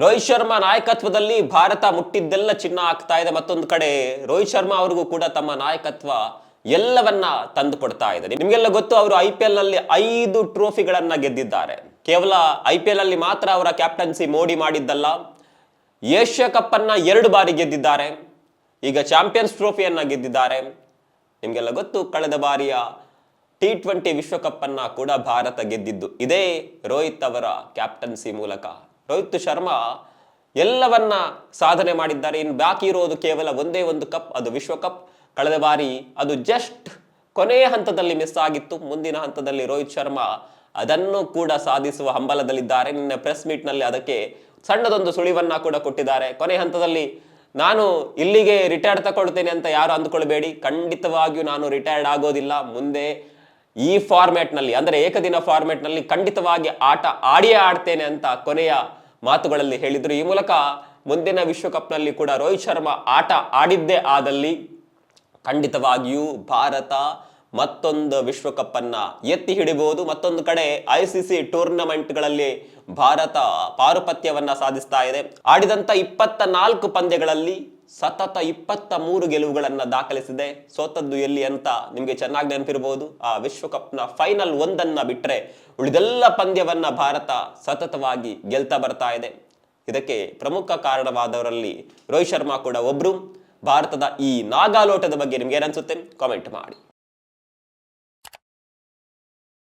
ರೋಹಿತ್ ಶರ್ಮಾ ನಾಯಕತ್ವದಲ್ಲಿ ಭಾರತ ಮುಟ್ಟಿದ್ದೆಲ್ಲ ಚಿನ್ನ ಆಗ್ತಾ ಇದೆ. ಮತ್ತೊಂದು ಕಡೆ ರೋಹಿತ್ ಶರ್ಮಾ ಅವರಿಗೂ ಕೂಡ ತಮ್ಮ ನಾಯಕತ್ವ ಎಲ್ಲವನ್ನ ತಂದು ಕೊಡ್ತಾ ಇದೆ. ನಿಮಗೆಲ್ಲ ಗೊತ್ತು, ಅವರು ಐ ಪಿ ಎಲ್ನಲ್ಲಿ ಐದು ಟ್ರೋಫಿಗಳನ್ನ ಗೆದ್ದಿದ್ದಾರೆ. ಕೇವಲ ಐ ಪಿ ಎಲ್ ಅಲ್ಲಿ ಮಾತ್ರ ಅವರ ಕ್ಯಾಪ್ಟನ್ಸಿ ಮೋಡಿ ಮಾಡಿದ್ದಲ್ಲ. ಏಷ್ಯಾ ಕಪ್ ಅನ್ನ ಎರಡು ಬಾರಿ ಗೆದ್ದಿದ್ದಾರೆ. ಈಗ ಚಾಂಪಿಯನ್ಸ್ ಟ್ರೋಫಿಯನ್ನ ಗೆದ್ದಿದ್ದಾರೆ. ನಿಮಗೆಲ್ಲ ಗೊತ್ತು, ಕಳೆದ ಬಾರಿಯ ಟಿ ಟ್ವೆಂಟಿ ವಿಶ್ವಕಪ್ ಅನ್ನ ಕೂಡ ಭಾರತ ಗೆದ್ದಿದ್ದು. ಇದೇ ರೋಹಿತ್ ಅವರ ಕ್ಯಾಪ್ಟನ್ಸಿ ಮೂಲಕ. ರೋಹಿತ್ ಶರ್ಮಾ ಎಲ್ಲವನ್ನ ಸಾಧನೆ ಮಾಡಿದ್ದಾರೆ. ಇನ್ನು ಬಾಕಿ ಇರೋದು ಕೇವಲ ಒಂದೇ ಒಂದು ಕಪ್, ಅದು ವಿಶ್ವಕಪ್ ಕಳೆದ ಬಾರಿ ಅದು ಜಸ್ಟ್ ಕೊನೆಯ ಹಂತದಲ್ಲಿ ಮಿಸ್ ಆಗಿತ್ತು. ಮುಂದಿನ ಹಂತದಲ್ಲಿ ರೋಹಿತ್ ಶರ್ಮಾ ಅದನ್ನು ಕೂಡ ಸಾಧಿಸುವ ಹಂಬಲದಲ್ಲಿದ್ದಾರೆ. ನಿನ್ನೆ ಪ್ರೆಸ್ ಮೀಟ್ನಲ್ಲಿ ಅದಕ್ಕೆ ಸಣ್ಣದೊಂದು ಸುಳಿವನ್ನ ಕೂಡ ಕೊಟ್ಟಿದ್ದಾರೆ. ಕೊನೆ ಹಂತದಲ್ಲಿ ನಾನು ಇಲ್ಲಿಗೆ ರಿಟೈರ್ಡ್ ತಗೊಳ್ತೇನೆ ಅಂತ ಯಾರು ಅಂದ್ಕೊಳ್ಬೇಡಿ. ಖಂಡಿತವಾಗಿಯೂ ನಾನು ರಿಟೈರ್ಡ್ ಆಗೋದಿಲ್ಲ. ಮುಂದೆ ಈ ಫಾರ್ಮ್ಯಾಟ್ನಲ್ಲಿ ಅಂದ್ರೆ ಏಕದಿನ ಫಾರ್ಮ್ಯಾಟ್ನಲ್ಲಿ ಖಂಡಿತವಾಗಿ ಆಟ ಆಡಿಯೇ ಆಡ್ತೇನೆ ಅಂತ ಕೊನೆಯ ಮಾತುಗಳಲ್ಲಿ ಹೇಳಿದರು. ಈ ಮೂಲಕ ಮುಂದಿನ ವಿಶ್ವಕಪ್ನಲ್ಲಿ ಕೂಡ ರೋಹಿತ್ ಶರ್ಮಾ ಆಟ ಆಡಿದ್ದೇ ಆದಲ್ಲಿ ಖಂಡಿತವಾಗಿಯೂ ಭಾರತ ಮತ್ತೊಂದು ವಿಶ್ವಕಪ್ ಅನ್ನ ಎತ್ತಿ ಹಿಡಿಬಹುದು ಮತ್ತೊಂದು ಕಡೆ ಐ ಸಿ ಸಿ ಟೂರ್ನಮೆಂಟ್ಗಳಲ್ಲಿ ಭಾರತ ಪಾರುಪತ್ಯವನ್ನ ಸಾಧಿಸ್ತಾ ಇದೆ. ಆಡಿದಂತ ಇಪ್ಪತ್ತ ನಾಲ್ಕು ಪಂದ್ಯಗಳಲ್ಲಿ ಸತತ ಇಪ್ಪತ್ತ ಮೂರು ಗೆಲುವುಗಳನ್ನು ದಾಖಲಿಸಿದೆ. ಸೋತದ್ದು ಎಲ್ಲಿ ಅಂತ ನಿಮಗೆ ಚೆನ್ನಾಗಿ ನೆನಪಿರಬಹುದು ಆ ವಿಶ್ವಕಪ್ನ ಫೈನಲ್ ಒಂದನ್ನ ಬಿಟ್ಟರೆ ಉಳಿದೆಲ್ಲ ಪಂದ್ಯವನ್ನ ಭಾರತ ಸತತವಾಗಿ ಗೆಲ್ತಾ ಬರ್ತಾ ಇದೆ. ಇದಕ್ಕೆ ಪ್ರಮುಖ ಕಾರಣವಾದವರಲ್ಲಿ ರೋಹಿತ್ ಶರ್ಮಾ ಕೂಡ ಒಬ್ರು. ಭಾರತದ ಈ ನಾಗಾಲೋಟದ ಬಗ್ಗೆ ನಿಮ್ಗೆ ಏನನ್ಸುತ್ತೆ ಕಾಮೆಂಟ್ ಮಾಡಿ.